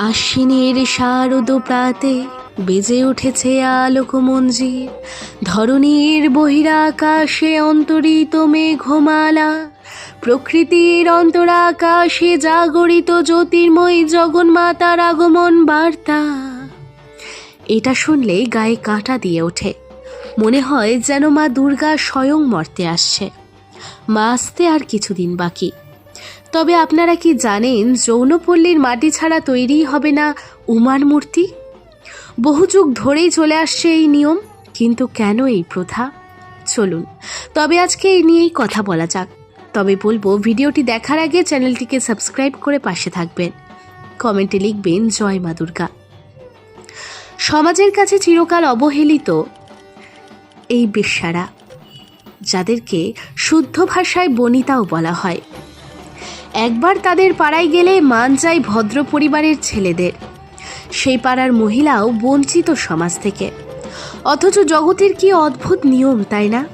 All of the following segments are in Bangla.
আশ্বিনের শারদ প্রাতে বেজে উঠেছে আলোক মঞ্জির ধরণীর বহিরাকাশে অন্তরিত মেঘমালা, প্রকৃতির অন্তরাকাশে জাগরিত জ্যোতির্ময়ী জগন্মাতার আগমন বার্তা। এটা শুনলে গায়ে কাঁটা দিয়ে ওঠে। মনে হয় যেন মা দুর্গা স্বয়ং মর্তে আসছে। মা আসতে আর কিছুদিন বাকি। তবে আপনারা কি জানেন, যৌনপল্লীর মাটি ছাড়া তৈরি হবে না উমার মূর্তি? বহু যুগ ধরেই চলে আসছে এই নিয়ম, কিন্তু কেন এই প্রথা? চলুন, তবে আজকে এই নিয়েই কথা বলা যাক। তবে বলব, ভিডিওটি দেখার আগে চ্যানেলটিকে সাবস্ক্রাইব করে পাশে থাকবেন। কমেন্টে লিখবেন, জয় মা দুর্গা। সমাজের কাছে চিরকাল অবহেলিত এই বেশ্যারা, যাদেরকে শুদ্ধ ভাষায় বনিতাও বলা হয়। একবার তাদের পাড়ায় গেলে মান যায় ভদ্র পরিবারের ছেলেদের। সেই পাড়ার মহিলাও বঞ্চিত সমাজ থেকে। অথচ জগতের কি অদ্ভুত নিয়ম, তাই না?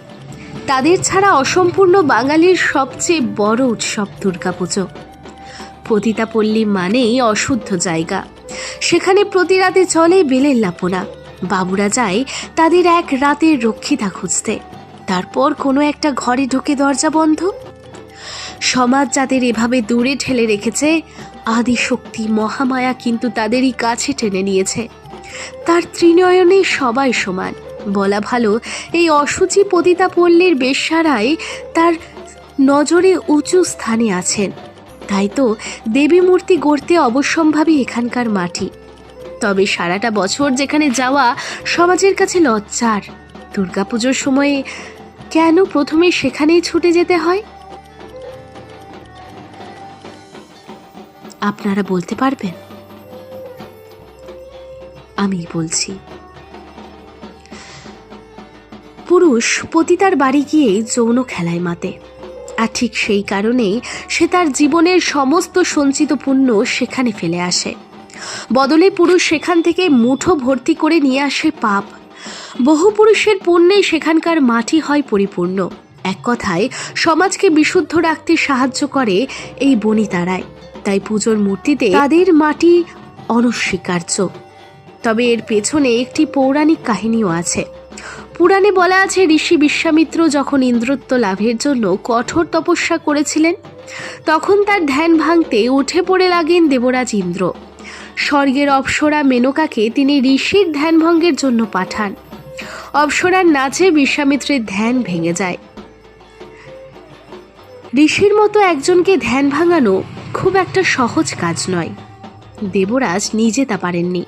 তাদের ছাড়া অসম্পূর্ণ বাঙালির সবচেয়ে বড় উৎসব দুর্গাপুজো। পতিতাপল্লী মানেই অশুদ্ধ জায়গা। সেখানে প্রতি রাতে চলে বেলের লাপনা। বাবুরা যায় তাদের এক রাতের রক্ষিতা খুঁজতে। তারপর কোনো একটা ঘরে ঢুকে দরজা বন্ধ। সমাজ যাদের এভাবে দূরে ঠেলে রেখেছে আদি শক্তি মহামায়া কিন্তু তাদেরই কাছে টেনে নিয়েছে। তার ত্রিনয়নে সবাই সমান। বলা ভালো, এই অসুচি পতিতা পল্লীর বেশ্যারাই তার নজরে উঁচু স্থানে আছেন। তাই তো দেবী মূর্তি গড়তে অবশ্যম্ভাবী এখানকার মাটি। তবে সারাটা বছর যেখানে যাওয়া সমাজের কাছে লজ্জার। দুর্গাপুজোর সময়ে কেন প্রথমে সেখানেই ছুটে যেতে হয়? আপনারা বলতে পারবেন? আমি বলছি। পুরুষ পতিতার বাড়ি গিয়ে যৌন খেলায় মাতে। আর ঠিক সেই কারণেই সে তার জীবনের সমস্ত সঞ্চিত পুণ্য সেখানে ফেলে আসে। বদলে পুরুষ সেখান থেকে মুঠো ভর্তি করে নিয়ে আসে পাপ। বহু পুরুষের পুণ্যে সেখানকার মাটি হয় পরিপূর্ণ। এক কথায়, সমাজকে বিশুদ্ধ রাখতে সাহায্য করে এই বনিতারায়। তাই পুজোর মূর্তিতে তাদের মাটি অনস্বীকার্য। তবে এর পেছনে একটি পৌরাণিক কাহিনীও আছে। পুরাণে বলা আছে, ঋষি বিশ্বামিত্র যখন ইন্দ্রত্ব লাভের জন্য কঠোর তপস্যা করেছিলেন, তখন তার ধ্যান ভাঙতে উঠে পড়ে লাগেন দেবরাজ ইন্দ্র। স্বর্গের অপ্সরা মেনকাকে তিনি ঋষির ধ্যানভঙ্গের জন্য পাঠান। অপ্সরার নাচে বিশ্বামিত্রের ধ্যান ভেঙে যায়। ঋষির মতো একজনকে ধ্যান ভাঙানো খুব একটা সহজ কাজ নয়। দেবরাজ নিজে তা পারেননি।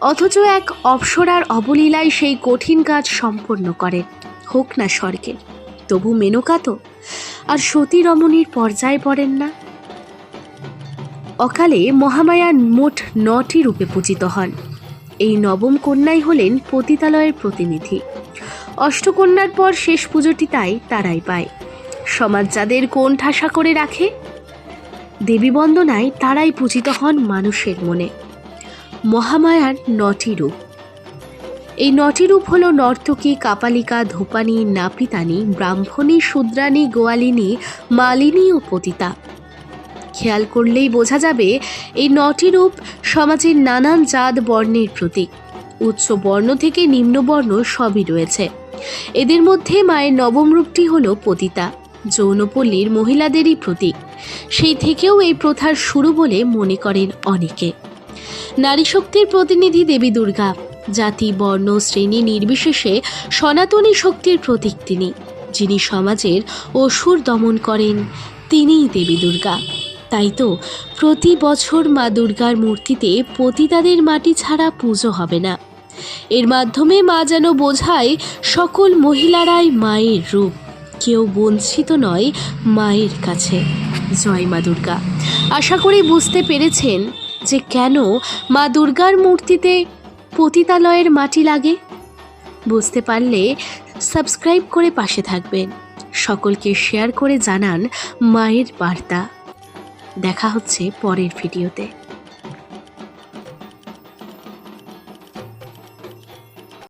অথচ এক অপ্সরার অবলীলায় সেই কঠিন কাজ সম্পন্ন করেন, হোক না স্বর্গের তবু মেনকা তো, আর সতী রমণীর পর্যায়ে পড়েন না। অকালে মহামায়া মোট নটি রূপে পূজিত হন। এই নবম কন্যাই হলেন পতিতালয়ের প্রতিনিধি। অষ্টকন্যার পর শেষ পুজোটি তাই তারাই পায়। সমাজ যাদের কোন ঠাসা করে রাখে দেবী বন্দনায় তারাই পূজিত হন মানুষের মনে। মহামায়ার নটি রূপ। এই নটি রূপ হল নর্তকী, কাপালিকা, ধূপানি, নাপিতানি, ব্রাহ্মণী, শূদ্রানী, গোয়ালিনী, মালিনী ও পতিতা। খেয়াল করলেই বোঝা যাবে, এই নটি রূপ সমাজের নানান জাত বর্ণের প্রতীক। উচ্চ বর্ণ থেকে নিম্ন বর্ণ সবই রয়েছে। এদের মধ্যে মায়ের নবম রূপটি হল পতিতা। যৌনপল্লীর মহিলাদেরই প্রতীক। সেই থেকেও এই প্রথার শুরু বলে মনে করেন অনেকে। নারী শক্তির প্রতিনিধি দেবী দুর্গা, জাতি, বর্ণ, শ্রেণি নির্বিশেষে সনাতনী শক্তির প্রতীক তিনি। যিনি সমাজের অসুর দমন করেন, তিনিই দেবী দুর্গা। তাই তো প্রতি বছর মা দুর্গার মূর্তিতে পতিতাদের মাটি ছাড়া পুজো হবে না। এর মাধ্যমে মা যেন বোঝায় সকল মহিলারাই মায়ের রূপ। কেউ বঞ্চিত নয় মায়ের কাছে। জয় মা দুর্গা। আশা করি বুঝতে পেরেছেন যে কেন মা দুর্গার মূর্তিতে পতিতালয়ের মাটি লাগে। বুঝতে পারলে সাবস্ক্রাইব করে পাশে থাকবেন। সকলকে শেয়ার করে জানান মায়ের বার্তা। দেখা হচ্ছে পরের ভিডিওতে।